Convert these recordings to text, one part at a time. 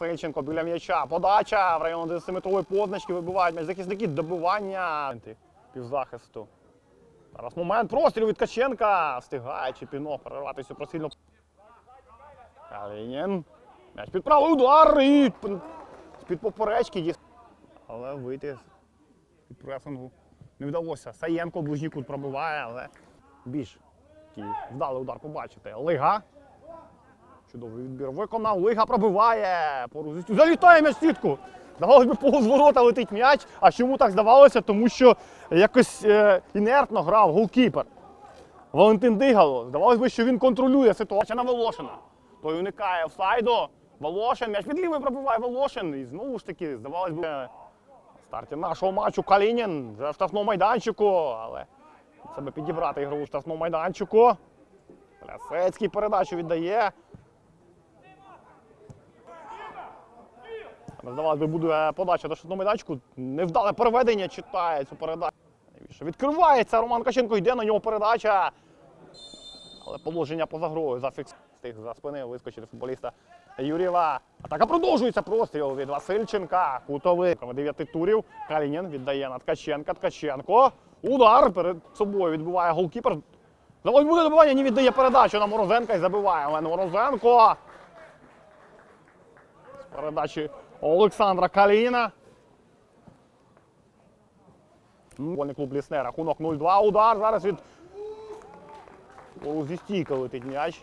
Васильченко біля м'яча. Подача в район 10-метрової позначки вибивають м'яч. Захисники добивання. Півзахисту. Зараз момент прострілу від Ткаченка. Встигає Чепінов перервати цю просильну. Калінін. М'яч під правий удар і з-під поперечки. Але вийти з-під пресингу не вдалося. Саєнко ближній кут пробиває, але більш вдалий удар побачите. Лига. Чудовий відбір виконав. Лига пробиває. Поруч залітає м'яч сітку. Здавалось би, повз ворота летить м'яч. А чому так здавалося? Тому що якось е, інертно грав голкіпер. Валентин Дигало. Здавалось би, що він контролює ситуацію на Волошина. Той уникає офсайду. Волошин, м'яч під лівий пробиває Волошин. І знову ж таки, здавалось би, на старті нашого матчу Калінін в штрафному майданчику, але себе підібрати ігрову в штрафному майданчику. Плясецький передачу віддає. Здавалось би, буде подача до штрафного майданчику. Невдале переведення читає цю передачу. Відкривається Роман Каченко, йде на нього передача. Але положення поза грою зафікс встиг за спини вискочити футболіста Юрєва. Атака продовжується простріл від Васильченка. Кутовий дев'яти турів. Калінін віддає на Ткаченка. Ткаченко. Удар перед собою відбиває голкіпер. Заводь буде добивання, не віддає передачу на Морозенка і забиває. Але Морозенко. З передачі Олександра Каліна. Футбольний клуб Лісне. Рахунок 0-2. Удар зараз від Зі стійка летить м'яч.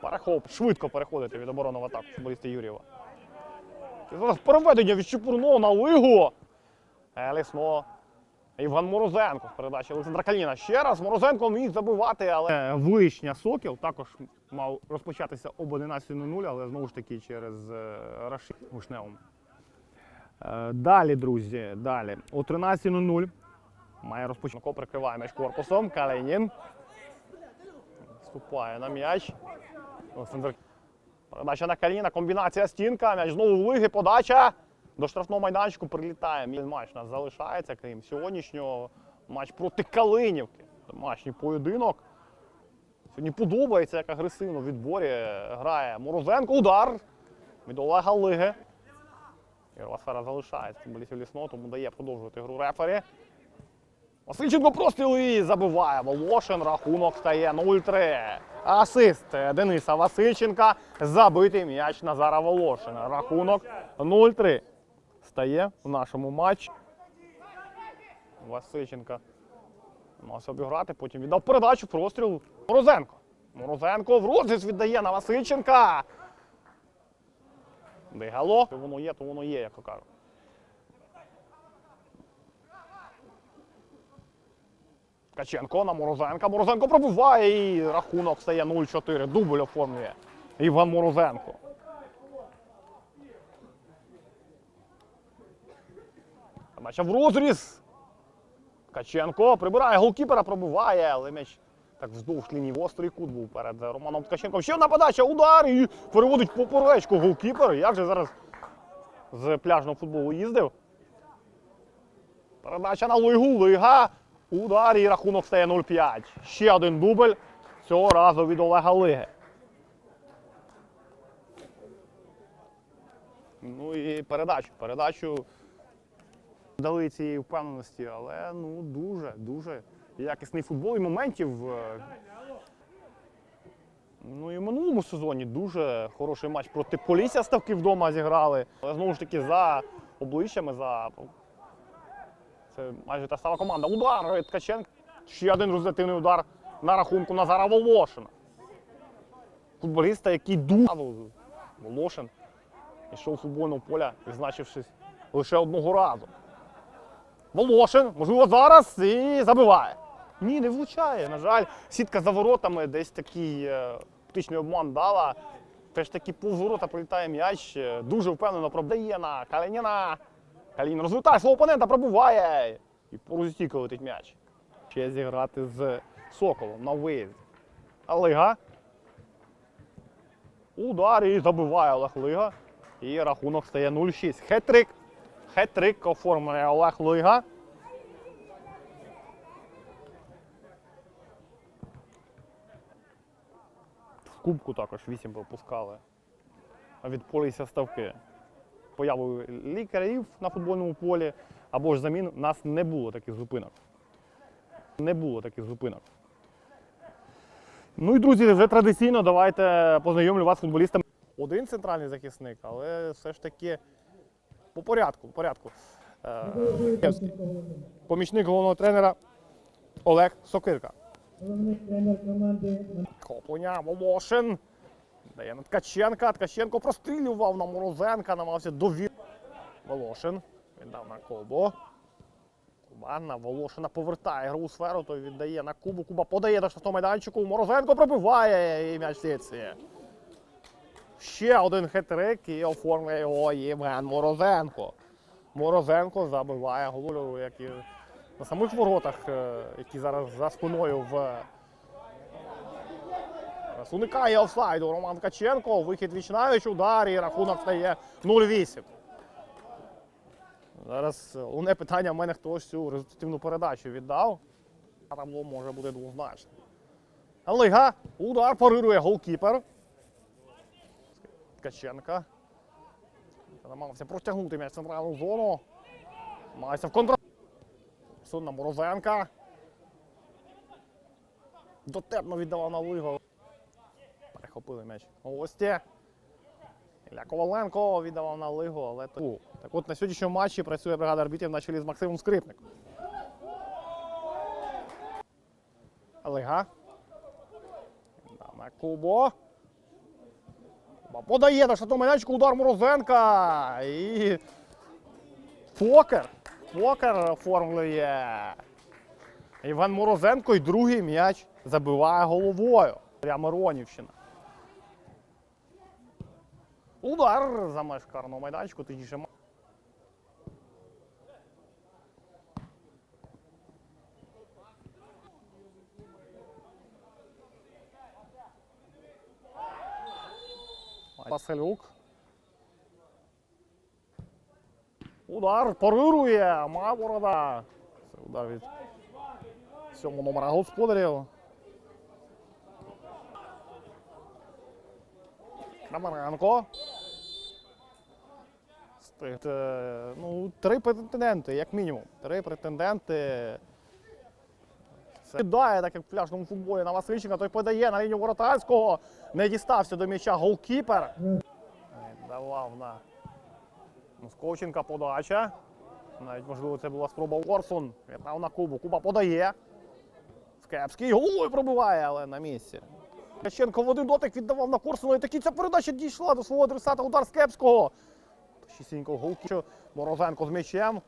Перехоп. Швидко переходити від оборони в атаку футболіста Юрєва. І зараз переведення від Чепурного на Лигу. Елісно. Іван Морозенко в передачі Олександра Каліна. Ще раз Морозенко міг забивати, але Вишня Сокіл також мав розпочатися об 11.00, але знову ж таки через е, Рашид Вишневому. Е, Далі, друзі, далі. О 13.00 має розпочати. Ко прикриває м'яч корпусом. Калинін. Вступає на м'яч. Олександр. Передача на Каліна, комбінація стінка, м'яч знову в лиги, подача. До штрафного майданчику прилітає. Мій матч у нас залишається, крім сьогоднішнього. Матч проти Калинівки. Домашній поєдинок. Сьогодні подобається, як агресивно в відборі грає Морозенко. Удар від Олега Лиги. Ігрова сфера залишається футболістів лісного, тому дає продовжувати гру рефері. Васильченко простріл і забиває. Волошин. Рахунок стає 0-3. Асист Дениса Васильченка. Забитий м'яч Назара Волошина. Рахунок 0-3. Стає в нашому матчі. Васильченка намагався обіграти, потім віддав передачу, простріл. Морозенко. Морозенко в розріз віддає на Васильченка. Дигало. Воно є, то воно є, як то кажуть. Ткаченко на Морозенка. Морозенко пробиває і рахунок стає 0-4. Дубль оформлює Іван Морозенко. М'яча в розріз. Ткаченко прибирає голкіпера, пробиває, але м'яч так вздовж лінії гострий кут був перед Романом Ткаченком. Ще одна подача, удар і переводить поперечку голкіпер. Як же зараз з пляжного футболу їздив? Передача на Лигу, Лига. Удар і рахунок стає 0-5. Ще один дубль. Цього разу від Олега Лиги. Ну і передачу. Передачу дали цієї впевненості, але ну дуже, дуже якісний футбол і моментів. е, Ну і в минулому сезоні дуже хороший матч проти Полісся ставки вдома зіграли. Але знову ж таки за обличчями, за це майже та сама команда. Удар від Ткаченка. Ще один результативний удар на рахунку Назара Волошина. Футболіста, який дув Волошин йшов футбольного поля, відзначившись лише одного разу. Волошин, можливо, зараз і забиває. Ні, не влучає. На жаль, сітка за воротами десь такий е, оптичний обман дала. Теж таки повзворота прилітає м'яч. е, Дуже впевнено пробдає на Калініна. Калінін розвертає свого опонента, пробуває. І поруч стійка летить м'яч. Ще зіграти з Соколом на виїзді. Лига. Удар і забиває Олег Лига. І рахунок стає 0-6. Хет-трик. Хет-трик оформлює Олег Лига. кубку також 8 пропускали. А відполися ставки. Появою лікарів на футбольному полі або ж замін у нас не було таких зупинок. Не було таких зупинок. Ну і друзі, вже традиційно давайте познайомлю вас з футболістами. Один центральний захисник, але все ж таки по порядку. По порядку. Е, Помічник головного тренера Олег Сокирка. Коплення, Волошин. Дає на Ткаченка. Ткаченко прострілював на Морозенка, намагався довір. Волошин. Віддав на Кобо. Куба на Волошина повертає гру у сферу, той віддає на Кубу. Куба подає до штрафного майданчику. Морозенко пробиває і м'яч сітці. Ще один хитрик і оформляє його Євген Морозенко. Морозенко забиває голу, як і на самих воротах, е, які зараз за спиною в уникає офсайду Роман Ткаченко. Вихід вічнаючи, удар і рахунок стає 0-8. Зараз е, питання в мене хтось цю результативну передачу віддав. А там було може бути двозначно. Лига. Удар парирує голкіпер. Ткаченка. Намагався протягнути м'яч в центральну зону. Намагається в контра. Сунна Морозенка. Дотепно віддавав на Лигу. Перехопили м'яч. Гості. Ілля Коваленко віддавав на Лигу, але то. Так от на сьогоднішньому матчі працює бригада арбітрів на чолі з Максимом Скрипником. Лига. Да, Кубо. Подає на штатну майданчику удар Морозенка. І покер. Покер оформлює. Іван Морозенко і другий м'яч забиває головою. Миронівщина. Удар за меж карного майданчику, точніше. Василюк. Удар парирує. Маворода. Це удар від сьомого номера господарів. Крамаренко. Ну, три претенденти, як мінімум. Три претенденти. Кидає, так як в пляжному футболі на Васильченка, той подає на лінію воротарського. Не дістався до м'яча голкіпер. Давав на Московченка подача. Навіть, можливо, це була спроба Орсун. Віддав на Кубу. Куба подає. Скепський головою пробиває, але на місці. Ткаченко в один дотик віддавав на Корсуна, і таки ця передача дійшла до свого адресата. Удар Скепського. Чистенько голки. Морозенко з м'ячем.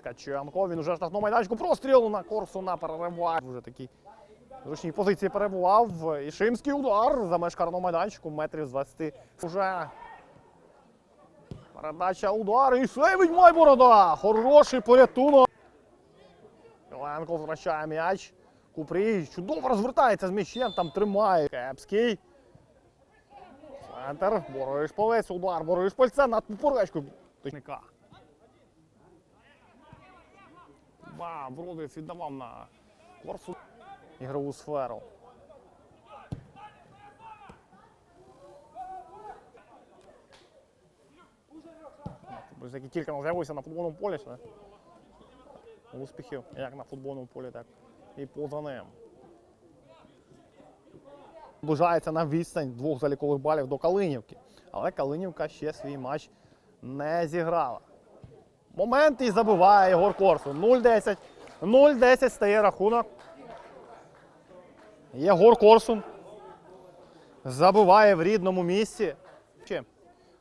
Ткаченко, він уже штрафному майданчику простріл на Корсуна перериває. Вже такий зручній позиції перебував. І Шимський удар за меж майданчику, метрів з 20. Уже передача удар і сейвить Майборода. Хороший порятунок. Ленко втрачає м'яч. Купрій чудово розвертається з м'ячем, там тримає. Кепський. Центр. Бориш полець, удар. Бориш пальця над поперечкою. Ба, Бродив віддавав на корсу ігрову сферу. Які тільки з'явився на футбольному полі. ще. Успіхів як на футбольному полі, так і поза ним. Наближається на відстань двох залікових балів до Калинівки. Але Калинівка ще свій матч не зіграла. Момент і забиває Єгор Корсун. 0-10. 0-10 стає рахунок. Єгор Корсун забиває в рідному місці. Ще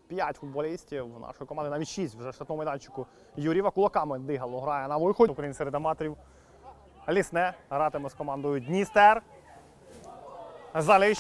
П'ять футболістів нашої команди, навіть шість вже в штатному майданчику. Юріва кулаками дигало грає на виході. Україн серед аматорів. Лісне гратиме з командою Дністер. Заліщ